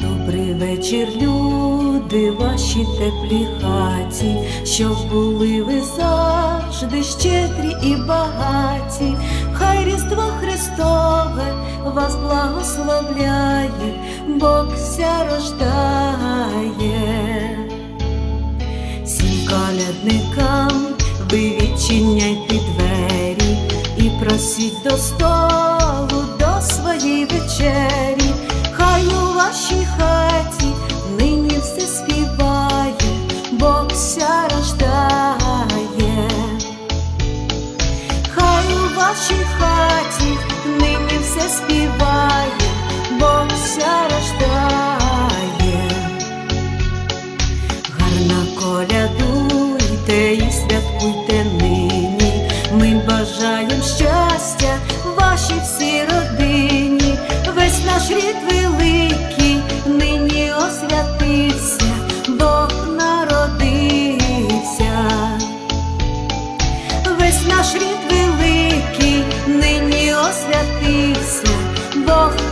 вечір, люди, ваші теплі хаті, щоб були ви завжди щедрі і багаті, хай Різдво Христове вас благословляє, Бог ся рождає. Всім колядникам ви відчиняйте двері і просіть до столу до своєї вечері, нашій хаті. Нині все співає, бо вся рождає, гарна колядуйте і святкуйте нині, ми бажаємо щастя вашій всій родині, весь наш рід вилучає. наш рід великий, нині освятився Бог.